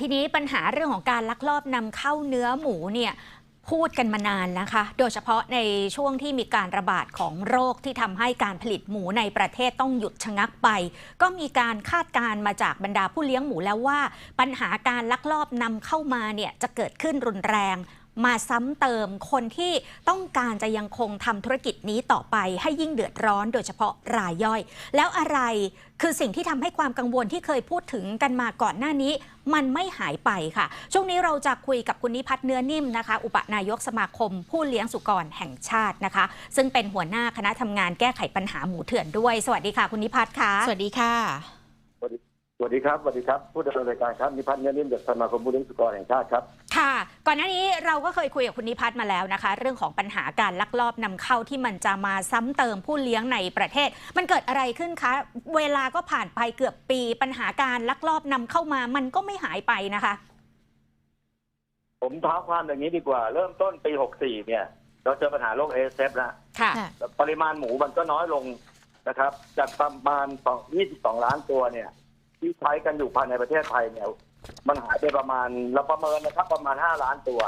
ทีนี้ปัญหาเรื่องของการลักลอบนำเข้าเนื้อหมูเนี่ยพูดกันมานานนะคะ โดยเฉพาะในช่วงที่มีการระบาดของโรคที่ทำให้การผลิตหมูในประเทศต้องหยุดชะงักไป ก็มีการคาดการมาจากบรรดาผู้เลี้ยงหมูแล้วว่า ปัญหาการลักลอบนำเข้ามาเนี่ยจะเกิดขึ้นรุนแรง มาซ้ำเติมคนที่ต้องการจะยังคงทำธุรกิจนี้ต่อไปให้ยิ่งเดือดร้อนโดยเฉพาะรายย่อย แล้วอะไรคือสิ่งที่ทำให้ความกังวลที่เคยพูดถึงกันมาก่อนหน้านี้ มันไม่หายไปค่ะ ช่วงนี้เราจะคุยกับคุณนิพัฒน์เนื้อนิ่มนะคะ อุปนายกสมาคม ผู้เลี้ยงสุกรแห่งชาตินะคะ ซึ่งเป็นหัวหน้าคณะทำงานแก้ไขปัญหาหมูเถื่อนด้วย สวัสดีค่ะ คุณนิพัฒน์ค่ะ สวัสดีค่ะ สวัสดีสวัสดีครับสวัสดีครับผู้ดำเนินรายการครับนิพัฒน์เนื้อนิ่มจากสมาคมผู้เลี้ยงสุกรแห่งชาติครับค่ะ ก่อนหน้านี้เราก็เคยคุยกับคุณนิพัฒน์มาแล้วนะคะ เรื่องของปัญหาการลักลอบนำเข้าที่มันจะมาซ้ำเติมผู้เลี้ยงในประเทศ มันเกิดอะไรขึ้นคะ เวลาก็ผ่านไปเกือบปี ปัญหาการลักลอบนำเข้ามา มันก็ไม่หายไปนะคะ ผมท้าความอย่างนี้ดีกว่า เริ่มต้นปี64เนี่ย เราเจอปัญหาโรคเอสเอฟแล้วค่ะค่ะปริมาณหมูมันก็น้อยลงนะครับ จากประมาณ22ล้านตัวเนี่ย ที่ใช้กันอยู่ภายในประเทศไทยเนี่ย มันหายไปประมาณเราประเมินนะครับ ประมาณ5ล้านตัว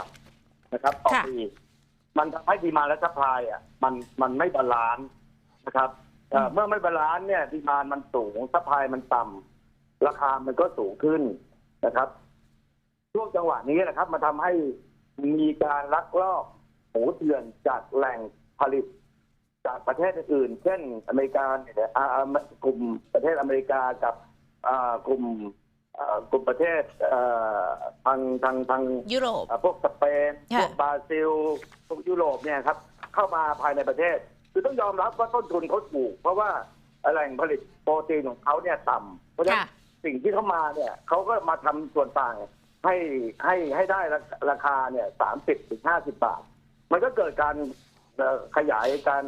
นะครับต่อค่ะปีมันทำให้ดีมาและซัพพลายอะ มันมันไม่บาลานซ์นะครับเอ่อเมื่อไม่บาลานซ์เนี่ยดีมานมันสูงซัพพลายมันต่ำราคามันก็สูงขึ้นนะครับ ช่วงจังหวะนี้นะครับ มันทำให้มีการลักลอบหมูเถื่อนจากแหล่งผลิตจากประเทศอื่นๆเช่น อเมริกาเนี่ยอ่าอ่ากลุ่มประเทศอเมริกากับอ่า กลุ่มอ่ากลุ่มประเทศเอ่อทางทางทางยุโรปอ่าพวกสเปนค่ะพวกบราซิลพวกยุโรปเนี่ยครับ เข้ามาภายในประเทศ คือต้องยอมรับว่าต้นทุนเขาถูก เพราะว่าแหล่งผลิตโปรตีนของเขาเนี่ยต่ำเพราะฉะนั้นค่ะสิ่งที่เขามาเนี่ยเขาก็มาทำส่วนต่างให้ให้ให้ได้ราราคาเนี่ยสามสิบถึงห้าสิบบาท มันก็เกิดการเอ่อขยายการ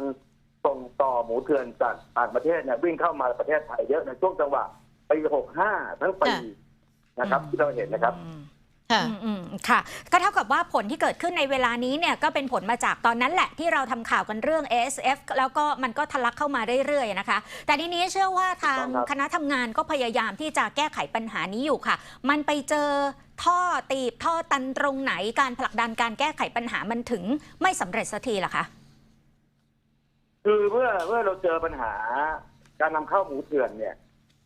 ส่งต่อหมูเถื่อนจากต่างประเทศเนี่ยวิ่งเข้ามาประเทศไทยเยอะในช่วงจังหวะ ปีหกห้าทั้งปีค่ะนะครับ ที่เราเห็นนะครับค่ะอืมอืมค่ะ ก็เท่ากับว่าผลที่เกิดขึ้นในเวลานี้เนี่ยก็เป็นผลมาจากตอนนั้นแหละที่เราทำข่าวกันเรื่อง ASF แล้วก็มันก็ทะลักเข้ามาเรื่อยๆนะคะ แต่ทีนี้เชื่อว่าทางถูกต้องครับคณะทำงานก็พยายามที่จะแก้ไขปัญหานี้อยู่ค่ะ มันไปเจอท่อตีบท่อตันตรงไหนการผลักดันการแก้ไขปัญหามันถึงไม่สำเร็จสักทีล่ะคะคือเมื่อเมื่อเราเจอปัญหาการนำเข้าหมูเถื่อนเนี่ย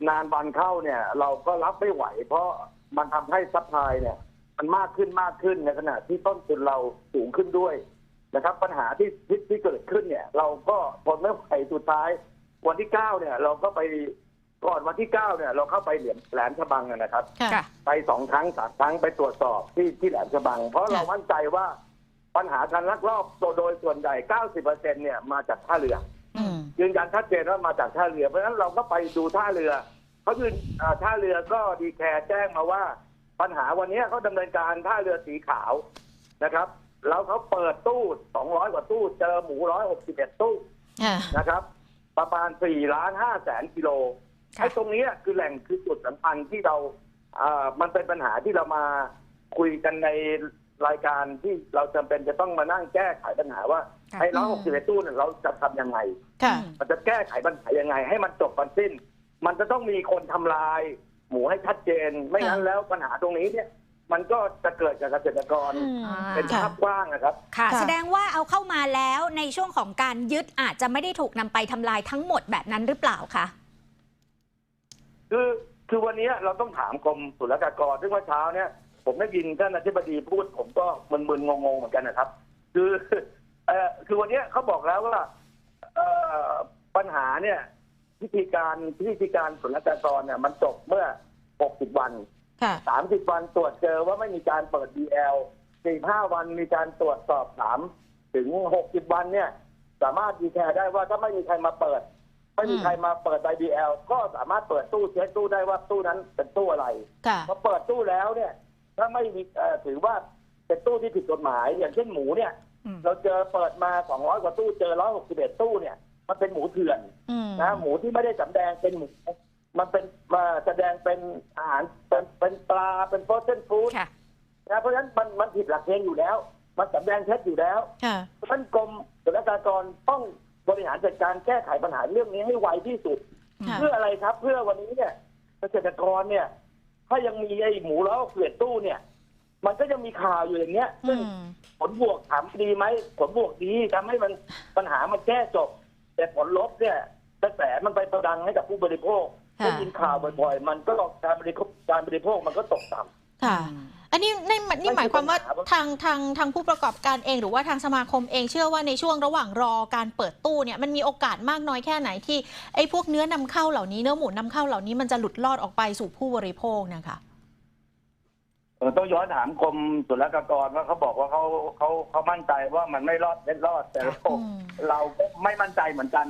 นานวันเข้าเนี่ย เราก็รับไม่ไหว เพราะมันทำให้ซัพพลายเนี่ย มันมากขึ้นมากขึ้นในขณะที่ต้นทุนเราสูงขึ้นด้วยนะครับ ปัญหาที่ที่ที่เกิดขึ้นเนี่ย เราก็ทนไม่ไหวสุดท้าย วันที่เก้าเนี่ย เราก็ไปก่อนวันที่เก้าเนี่ย เราเข้าไปเหลี่ยมแหลมฉบังอะนะครับค่ะไปสองครั้งสามครั้งไปตรวจสอบที่ที่แหลมฉบัง เพราะเรามั่นใจว่าปัญหาการลักลอบโดยส่วนใหญ่90%เนี่ยมาจากท่าเรืออืม ยืนยันชัดเจนว่ามาจากท่าเรือ เพราะฉะนั้นเราก็ไปดูท่าเรือเขายืนอ่าท่าเรือก็ดีแคร์แจ้งมาว่า ปัญหาวันนี้เขาดำเนินการท่าเรือสีขาวนะครับ แล้วเขาเปิดตู้ 200 กว่าตู้ เจอหมู 161 ตู้ค่ะนะครับ ประมาณ4ล้าน5แสนกิโลค่ะไอ้ตรงเนี้ยคือแหล่งคือจุดสำคัญที่เราอ่ามันเป็นปัญหาที่เรามาคุยกันใน รายการที่เราจำเป็นจะต้องมานั่งแก้ไขปัญหาว่าค่ะไอ้ร้อยหกสิบเอ็ดตู้เนี่ยเราจะทำยังไงค่ะมันจะแก้ไขปัญหายังไง ให้มันจบมันสิ้น มันจะต้องมีคนทำลาย หมูให้ชัดเจน ไม่งั้นค่ะแล้วปัญหาตรงนี้เนี่ยมันก็จะเกิดกับเกษตรกรอ่าเป็นภาพกว้างนะครับค่ะค่ะ แสดงว่าเอาเข้ามาแล้วในช่วงของการยึดอาจจะไม่ได้ถูกนำไปทำลายทั้งหมดแบบนั้นหรือเปล่าคะคือคือวันนี้เราต้องถามกรมศุลกากรซึ่งเมื่อเช้าเนี่ย ผมได้ยินท่านอธิบดีพูดผมก็มึนๆงงๆเหมือนกันนะครับ คือเอ่อคือวันนี้เขาบอกแล้วว่าเอ่อปัญหาเนี่ยพิธีการพิธีการศุลกากรเนี่ยมันจบเมื่อ 60 วัน ค่ะ 30 วันตรวจเจอว่าไม่มีการเปิด DL 45 วันมีการตรวจสอบถามถึง 60 วันเนี่ย สามารถดีแคร์ได้ว่าถ้าไม่มีใครมาเปิด ไม่มีใครมาเปิดใบ DL ก็สามารถเปิดตู้เช็คตู้ได้ว่าตู้นั้นเป็นตู้อะไรค่ะ พอเปิดตู้แล้วเนี่ย ถ้าไม่มีเอ่อถือว่าเป็นตู้ที่ผิดกฎหมาย อย่างเช่นหมูเนี่ยอืมเราเจอเปิดมา 200 กว่าตู้เจอ 161 ตู้เนี่ย มันเป็นหมูเถื่อนอืมนะหมูที่ไม่ได้สำแดงเป็นหมูมันเป็นมาแสดงเป็นอาหารเป็นเป็นปลาเป็นโฟรเซนฟู้ดค่ะนะเพราะฉะนั้นมันมันผิดหลักเกณฑ์อยู่แล้ว มันสำแดงเท็จอยู่แล้วค่ะเพราะฉะนั้นกรมศุลกากรต้องบริหารจัดการแก้ไขปัญหาเรื่องนี้ให้ไวที่สุดค่ะเพื่ออะไรครับ เพื่อวันนี้เนี่ยเกษตรกรเนี่ย ถ้ายังมีไอ้หมูล้อเกลียดตู้เนี่ย มันก็ยังมีข่าวอยู่อย่างเงี้ยอืซึ่งมผลบวกถามดีไหมผลบวกดีทำให้มันปัญหามันแก้จบ แต่ผลลบเนี่ยกระแสมันไปประดังให้กับผู้บริโภคค่ะได้ยินข่าวบ่อยๆ มันก็การบริโภคการบริโภคมันก็ตกต่ำค่ะ อันนี้นี่นี่หมายความว่าไม่ใช่ปัญหาทางทางทางผู้ประกอบการเอง หรือว่าทางสมาคมเองเชื่อว่าในช่วงระหว่างรอการเปิดตู้เนี่ยมันมีโอกาสมากน้อยแค่ไหนที่ไอ้พวกเนื้อนำเข้าเหล่านี้เนื้อหมูนำเข้าเหล่านี้มันจะหลุดลอดออกไปสู่ผู้บริโภคนะคะเออต้องย้อนถามกรมศุลกากรว่าเขาบอกว่าเขาเขาเขามั่นใจว่ามันไม่รอดเล็ดรอดแต่เราอืมเราก็ไม่มั่นใจเหมือนกัน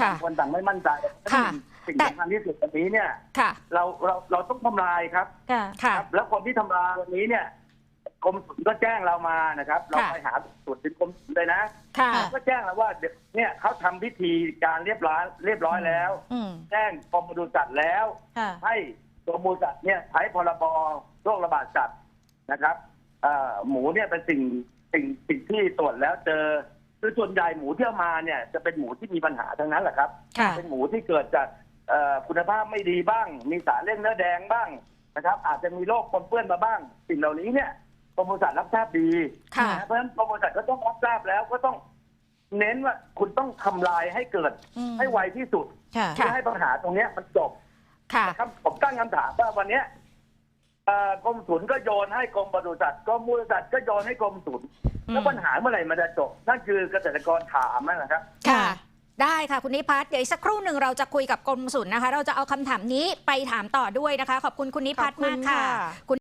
ค่ะคนต่างไม่มั่นใจค่ะ สิ่งแต่สำคัญที่สุดวันนี้เนี่ยค่ะเราเราเราต้องทำลายครับค่ะค่ะครับ แล้วคนที่ทำลายวันนี้เนี่ยกรมศุลก็แจ้งเรามานะครับ เราค่ะไปหาส่วนถึงกรมศุลเลยนะค่ะค่ะก็แจ้งแล้วว่าเดี๋ยวเนี่ยเขาทำพิธีการเรียบร้อยเรียบร้อยแล้วอืมแจ้งกรมปศุสัตว์แล้วค่ะให้กรมปศุสัตว์เนี่ยใช้พรบโรคระบาดสัตว์นะครับเอ่อหมูเนี่ยเป็นสิ่งสิ่งสิ่งที่ตรวจแล้วเจอคือส่วนใหญ่หมูที่เอามาเนี่ยจะเป็นหมูที่มีปัญหาทั้งนั้นแหละครับค่ะเป็นหมูที่เกิดจากเอ่อ คุณภาพไม่ดีบ้าง มีสารเล่นเนื้อแดงบ้างนะครับ อาจจะมีโรคปนเปื้อนมาบ้างสิ่งเหล่านี้เนี่ยกรมปศุสัตว์รับทราบดีค่ะนะเพราะฉะนั้นกรมปศุสัตว์ก็ต้องรับทราบแล้วก็ต้องเน้นว่าคุณต้องทำลายให้เกิดอืมให้ไวที่สุดค่ะเพื่อให้ปัญหาตรงเนี้ยมันจบค่ะนะครับผมตั้งคำถามว่าวันเนี้ยเอ่อกรมศุลก็โยนให้กรมปศุสัตว์กรมปศุสัตว์ก็โยนให้กรมศุลอืมแล้วปัญหาเมื่อไหร่มันจะจบนั่นคือเกษตรกรถามนั่นนะครับ ค่ะ ได้ค่ะคุณนิพัฒน์เดี๋ยวอีกสักครู่หนึ่งเราจะคุยกับกรมศุลนะคะ เราจะเอาคำถามนี้ไปถามต่อด้วยนะคะ ขอบคุณคุณนิพัฒน์มากค่ะ